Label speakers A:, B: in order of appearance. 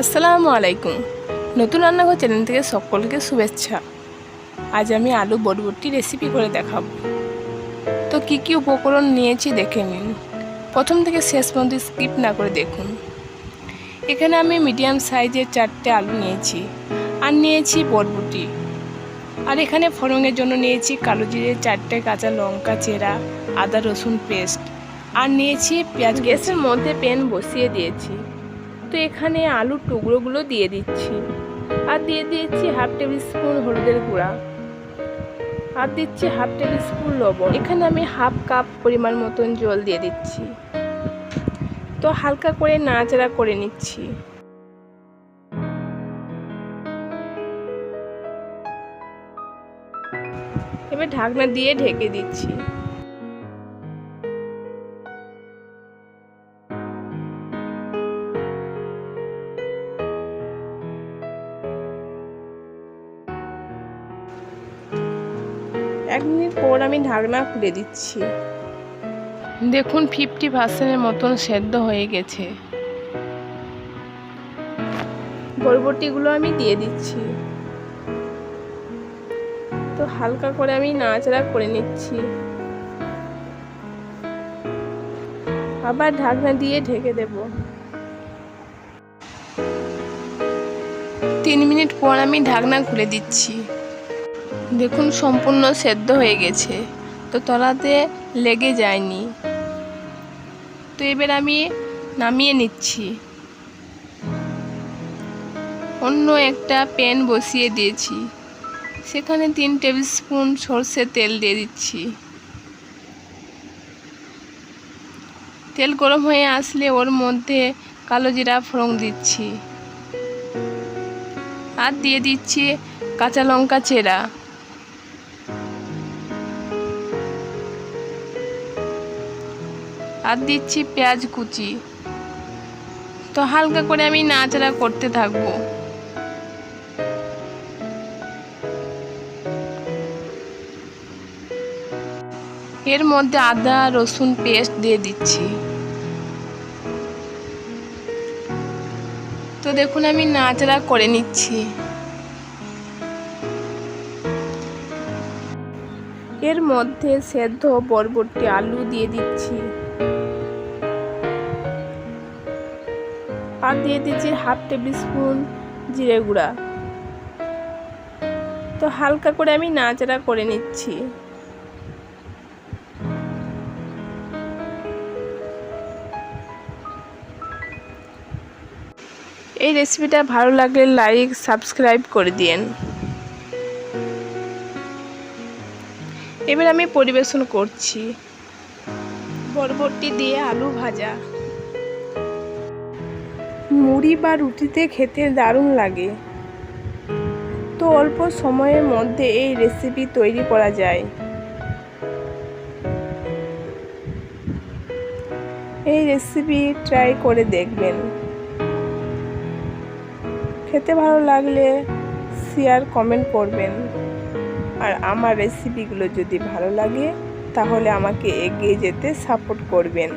A: আসসালামু আলাইকুম। নতুন রান্নাঘর চ্যানেল থেকে সকলকে শুভেচ্ছা। আজ আমি আলু বটবটি রেসিপি করে দেখাবো। তো কি কি উপকরণ নিয়েছি দেখে নিন। প্রথম থেকে শেষ পর্যন্ত স্কিপ না করে দেখুন। এখানে আমি মিডিয়াম সাইজের চারটে আলু নিয়েছি আর নিয়েছি বটবটি আর এখানে ফোড়নের জন্য নিয়েছি কালো জিরে চারটে কাঁচা লঙ্কা চেরা আদা রসুন পেস্ট আর নিয়েছি পেঁয়াজ গ্যাসের মধ্যে প্যান বসিয়ে দিয়েছি। তো এখানে আলুর টুকরোগুলো দিয়ে দিচ্ছি। আর দিয়ে দিয়েছি হাফ টেবিল স্পুন হলুদের গুঁড়া। আর দিচ্ছি হাফ টেবিল স্পুন লবণ। এখানে আমি হাফ কাপ পরিমাণ মতন জল দিয়ে দিচ্ছি। তো হালকা করে নাড়াচাড়া করে নিচ্ছি। এবার ঢাকনা দিয়ে ঢেকে দিচ্ছি। এক মিনিট পর আমি ঢাকনা খুলে দিচ্ছি। দেখুন ফিফটি পার্সেন্টের মতন সেদ্ধ হয়ে গেছে। বরবটিগুলো আমি দিয়ে দিচ্ছি। তো হালকা করে আমি নাড়াচাড়া করে নিচ্ছি। আবার ঢাকনা দিয়ে ঢেকে দেব। তিন মিনিট পর আমি ঢাকনা খুলে দিচ্ছি। দেখুন, সম্পূর্ণ সেদ্ধ হয়ে গেছে। তো তলাতে লেগে যায়নি। তো এবার আমি নামিয়ে নিচ্ছি। অন্য একটা প্যান বসিয়ে দিয়েছি। সেখানে তিন টেবিল স্পুন সর্ষের তেল দিয়ে দিচ্ছি। তেল গরম হয়ে আসলে ওর মধ্যে কালো জিরা ফোড়ন দিচ্ছি। আর দিয়ে দিচ্ছি কাঁচা লঙ্কা চেরা। আর দিচ্ছি পেঁয়াজ কুচি। তো হালকা করে আমি নাচড়া করতে থাকব। এর মধ্যে আদা, রসুন পেস্ট দিয়ে দিচ্ছি। তো দেখুন আমি নাচড়া করে নিচ্ছি। এর মধ্যে সেদ্ধ বরবটি আলু দিয়ে দিচ্ছি। আর দিয়ে দিচ্ছি হাফ টেবিল স্পুন জিরে গুঁড়া। তো হালকা করে আমি নাচড়া করে নিচ্ছি। এই রেসিপিটা ভালো লাগলে লাইক, সাবস্ক্রাইব করে দিন এবার আমি পরিবেশন করছি। বরবটি দিয়ে আলু ভাজা। মুড়ি বা রুটিতে খেতে দারুণ লাগে। তো অল্প সময়ের মধ্যে এই রেসিপি তৈরি করা যায়। এই রেসিপি ট্রাই করে দেখবেন। খেতে ভালো লাগলে শেয়ার কমেন্ট করবেন। আর আমার রেসিপিগুলো যদি ভালো লাগে, তাহলে আমাকে এগিয়ে যেতে সাপোর্ট করবেন।